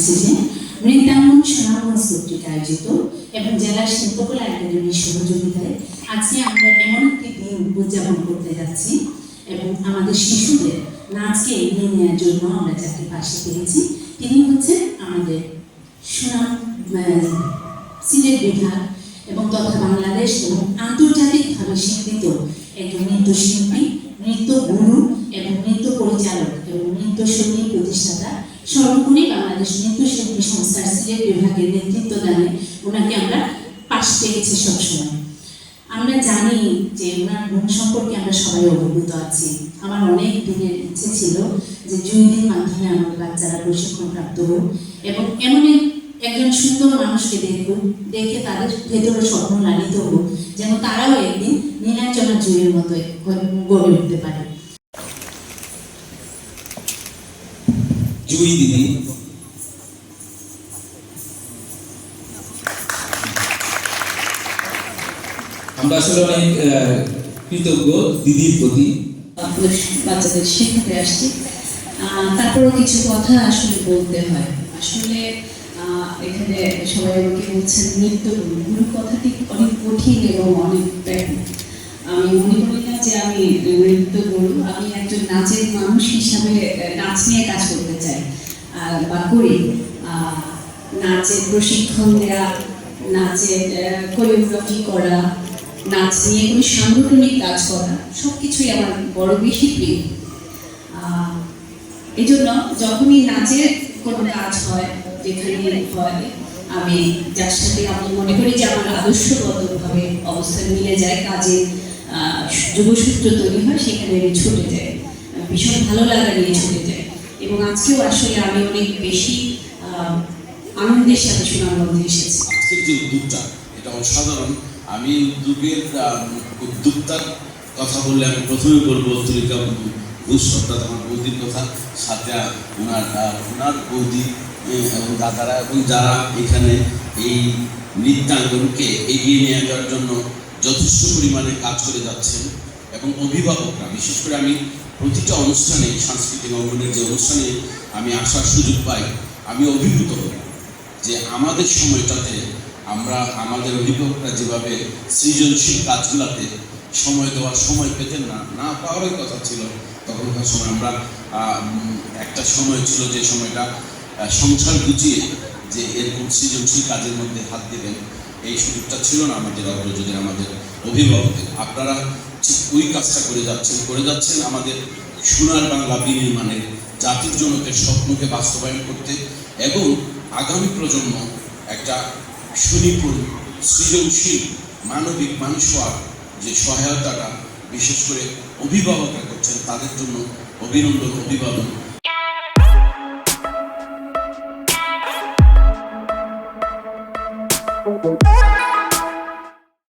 হচ্ছে যে নৃত্যাঙ্গন সুনামগঞ্জ কর্তৃক আয়োজিত এবং জেলা শিল্পকলা একাডেমির সহযোগিতায় আজকে আমরা এমন একটি দিন উদযাপন করতে যাচ্ছি এবং আমাদের শিশুদের নাচকে এগিয়ে নেওয়ার জন্য আমরা যাকে পাশে পেয়েছি। তিনি হচ্ছেন আমাদের সুনাম সিলেট বিভাগ এবং তথা বাংলাদেশ এবং আন্তর্জাতিকভাবে স্বীকৃত একজন নৃত্যশিল্পী, নৃত্য গুরু এবং নৃত্য পরিচালক এবং নৃত্যশৈলী প্রতিষ্ঠাতা সর্বোপরি বাংলাদেশ নৃত্যশিল্পী সংস্থার সিলেট বিভাগের নেতৃত্ব দানে ওনাকে আমরা পাশ পেয়েছি সবসময়। আমরা জানি যে ওনার গুণ সম্পর্কে আমরা সবাই অবগত আছি। আমার অনেক দিনের ইচ্ছে ছিল যে জুইদের মাধ্যমে আমার বাচ্চারা প্রশিক্ষণ প্রাপ্ত হোক এবং এমন একজন সুন্দর মানুষকে দেখুক, দেখে তাদের ভেতরে স্বপ্ন লালিত হোক, যেন তারাও একদিন নীলাঞ্জনা জুইয়ের মতো গড়ে উঠতে পারে। জুই দিদি। আমরা আসলে অনেক কৃতজ্ঞ দিদির প্রতি। বাচ্চাদের শেখাতে আসছি। তারপরেও কিছু কথা আসলে বলতে হয়। আসলে এখানে সবাই আমাকে বলছেন, নৃত্য গুরু। কথাটি অনেক কঠিন এবং অনেক ব্যাপক। আমি মনে করি না যে আমি নৃত্য গুরু আমি একজন নাচের মানুষ হিসাবে নাচ নিয়ে কাজ করতে চাই বা করি। নাচের প্রশিক্ষণ দেওয়া নাচের কোরিওগ্রাফি করা, নাচ নিয়ে কোনো সাংগঠনিক কাজ করা সব কিছুই আমার বড় বেশি প্রিয়। এই জন্য যখনই নাচের কোনো কাজ হয়, যেখানে হয়, আমি যার সাথে আমি মনে করি যে আমার আদর্শগতভাবে অবস্থান মিলে যায় কাজে যোগসূত্র তৈরি হয়, সেখানে আমি ছুটে যাই। ভীষণ ভালো লাগা নিয়ে ছুটে যাই। এবং আজকেও আসলে আমি অনেক বেশি আনন্দের সাথে সুনামগঞ্জে এসেছি। আজকের যে উদ্যোগটা, এটা অসাধারণ। আমি উদ্যোগের উদ্যোক্তার কথা বললে আমি প্রথমে বলব তুলিকা ঘোষ অর্থাৎ আমার বৌদির কথা, সাথে ওনার ওনার বৌদি এবং দাদারা এবং যারা এখানে এই নৃত্যাঙ্গনকে এগিয়ে নিয়ে যাওয়ার জন্য যথেষ্ট পরিমাণে কাজ করে যাচ্ছেন এবং অভিভাবকরা, বিশেষ করে আমি প্রতিটা অনুষ্ঠানে, সাংস্কৃতিক অঙ্গনের যে অনুষ্ঠানে আমি আসার সুযোগ পাই, আমি অভিভূত হই যে আমাদের সময়টাতে আমরা, আমাদের অভিভাবকরা যেভাবে সৃজনশীল কাজগুলোতে সময় দেওয়ার সময় পেতেন না না পাওয়ারই কথা ছিল। তখনকার সময় আমরা একটা সময় ছিল যে সময়টা সংসার গুছিয়ে যে এরকম সৃজনশীল কাজের মধ্যে হাত দেবেন এই সুযোগটা ছিল না আমাদের অগ্রযুগের আমাদের অভিভাবকদের আপনারা ওই কাজটা করে যাচ্ছেন করে যাচ্ছেন আমাদের সোনার বাংলা বিনির্মাণের জাতির জনকের স্বপ্নকে বাস্তবায়ন করতে এবং আগামী প্রজন্ম একটা সুনিপুণ, সৃজনশীল, মানবিক মানুষ হওয়ার যে সহায়তাটা বিশেষ করে অভিভাবকরা করছেন, তাদের জন্য অভিনন্দন, অভিবাদন। Thank